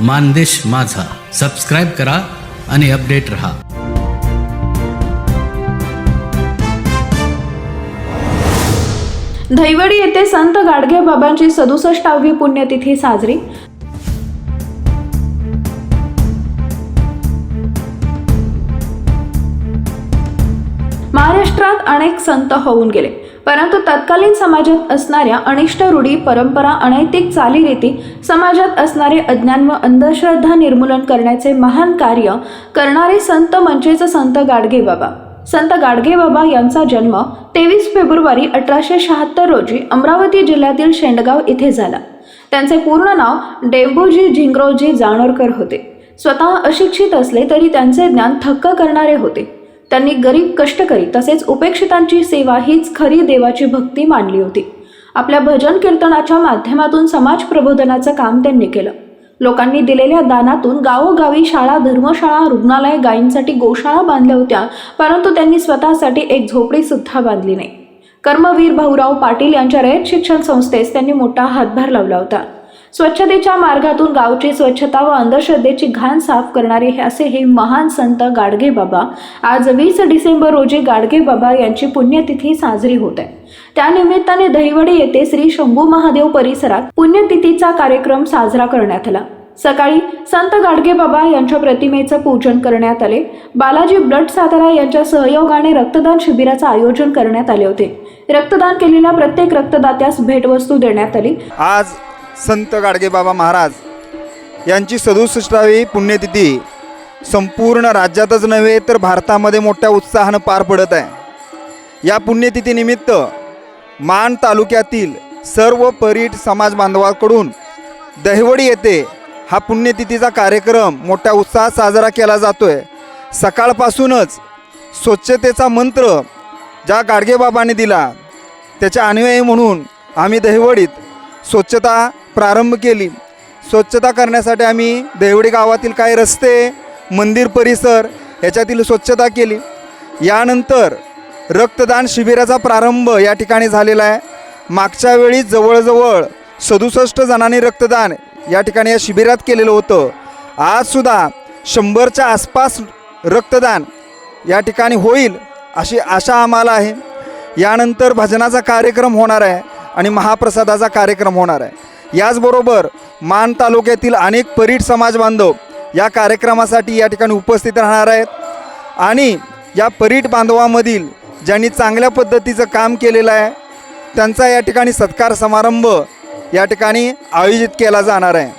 मानदेश माझा. सबस्क्राईब करा आणि अपडेट रहा. दहिवडी येथे संत गाडगे बाबांची सदुसष्टावी पुण्यतिथी साजरी. अनेक संत होऊन गेले. परंतु तत्कालीन समाजात असणाऱ्या अनिष्ट रूढी परंपरा अनैतिक चालीरीती समाजात असणारे अज्ञान व अंधश्रद्धा निर्मूलन करण्याचे महान कार्य करणारे संत म्हणजेच संत गाडगे बाबा. संत गाडगे बाबा यांचा जन्म तेवीस फेब्रुवारी अठराशे शहात्तर रोजी अमरावती जिल्ह्यातील शेंडगाव येथे झाला. त्यांचे पूर्ण नाव डेंबूजी झिंगरोजी जाणोरकर होते. स्वतः अशिक्षित असले तरी त्यांचे ज्ञान थक्क करणारे होते. त्यांनी गरीब कष्टकरी तसेच उपेक्षितांची सेवा हीच खरी देवाची भक्ती मानली होती. आपल्या भजन कीर्तनाच्या माध्यमातून समाज प्रबोधनाचं काम त्यांनी केलं. लोकांनी दिलेल्या दानातून गावोगावी शाळा धर्मशाळा रुग्णालय गायींसाठी गोशाळा बांधल्या होत्या परंतु त्यांनी स्वतःसाठी एक झोपडी सुद्धा बांधली नाही. कर्मवीर भाऊराव पाटील यांच्या रयत शिक्षण संस्थेस त्यांनी मोठा हातभार लावला होता. स्वच्छतेच्या मार्गातून गावची स्वच्छता व अंधश्रद्धेची घाण साफ करणारे हे असे हे महान संत गाडगे बाबा. आज वीस डिसेंबर रोजी गाडगे बाबा यांची पुण्यतिथी साजरी होत आहे. त्यानिमित्ताने दहिवडी येथे श्री शंभू महादेव परिसरात पुण्यतिथीचा कार्यक्रम साजरा करण्यात आला. सकाळी संत गाडगे बाबा यांच्या प्रतिमेचं पूजन करण्यात आले. बालाजी ब्लड सातारा यांच्या सहयोगाने रक्तदान शिबिराचं आयोजन करण्यात आले होते. रक्तदान केलेल्या प्रत्येक रक्तदात्यास भेटवस्तू देण्यात आली. आज संत गाडगेबाबा महाराज यांची सदुसष्टावी पुण्यतिथी संपूर्ण राज्यातच नव्हे तर भारतामध्ये मोठ्या उत्साहानं पार पडत आहे. या पुण्यतिथीनिमित्त मान तालुक्यातील सर्व परीट समाज बांधवाकडून दहिवडी येथे हा पुण्यतिथीचा कार्यक्रम मोठ्या उत्साहात साजरा केला जातो आहे सकाळपासूनच स्वच्छतेचा मंत्र ज्या गाडगेबाबांनी दिला त्याच्या अनुयायी म्हणून आम्ही दहिवडीत स्वच्छता प्रारंभ केली. स्वच्छता करण्यासाठी आम्ही देवडी गावातील काही रस्ते मंदिर परिसर याच्यातील स्वच्छता केली. यानंतर रक्तदान शिबिराचा प्रारंभ या ठिकाणी झालेला आहे. मागच्या वेळी जवळजवळ सदुसष्ट जणांनी रक्तदान या ठिकाणी या शिबिरात केलेलं होतं. आजसुद्धा शंभरच्या आसपास रक्तदान या ठिकाणी होईल अशी आशा आम्हाला आहे. यानंतर भजनाचा कार्यक्रम होणार आहे आणि महाप्रसादाचा कार्यक्रम होणार आहे. याचबरोबर मान तालुक्यातील अनेक परीट समाज बांधव या कार्यक्रमासाठी या ठिकाणी उपस्थित राहणार आहेत. आणि या परीट बांधवामधील ज्यांनी चांगल्या पद्धतीचं काम केलेलं आहे त्यांचा या ठिकाणी सत्कार समारंभ या ठिकाणी आयोजित केला जाणार आहे.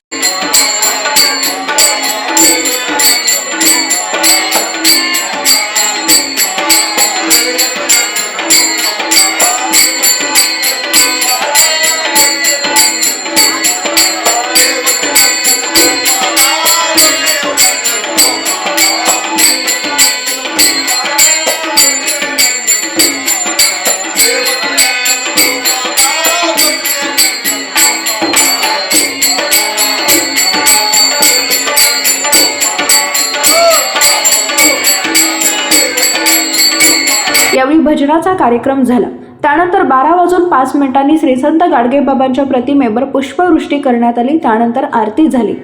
यावेळी कार्यक्रम झाला. त्यानंतर बारा वाजून पाच मिनिटांनी श्रीसंत गाडगेबाबांच्या प्रतिमेवर पुष्पवृष्टी करण्यात आली. त्यानंतर आरती झाली.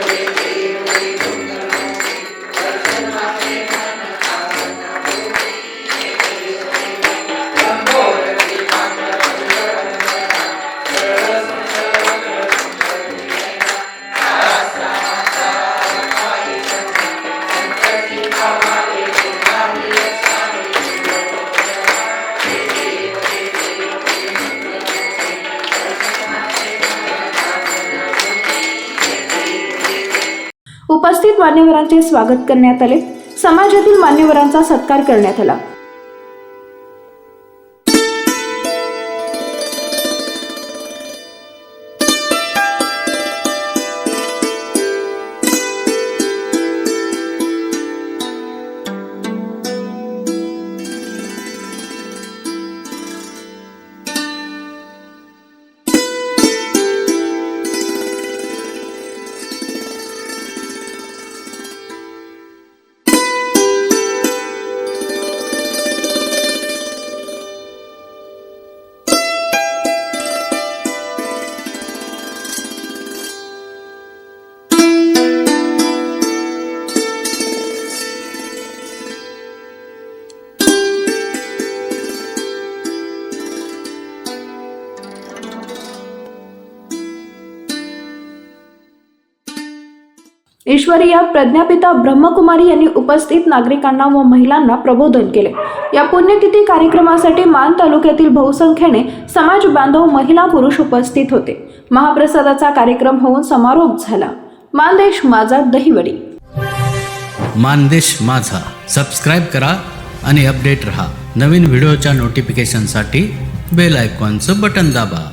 Grazie. उपस्थित मान्यवरांचे स्वागत करण्यात आले. समाजातील मान्यवरांचा सत्कार करण्यात आला. ईश्वरीय प्रज्ञापिता ब्रह्मकुमारी यांनी उपस्थित नागरिकांना व महिलांना प्रबोधन केले. या पुण्यतिथी कार्यक्रमासाठी मान तालुक्यातील बहुसंख्येने समाज बांधव महिला पुरुष उपस्थित होते. महाप्रसादाचा कार्यक्रम होऊन समारोप झाला. मानदेश माझा दहिवडी. मानदेश माझा. सबस्क्राईब करा आणि अपडेट रहा. नवीन व्हिडिओच्या नोटिफिकेशनसाठी बेल आयकॉनचं बटन दाबा.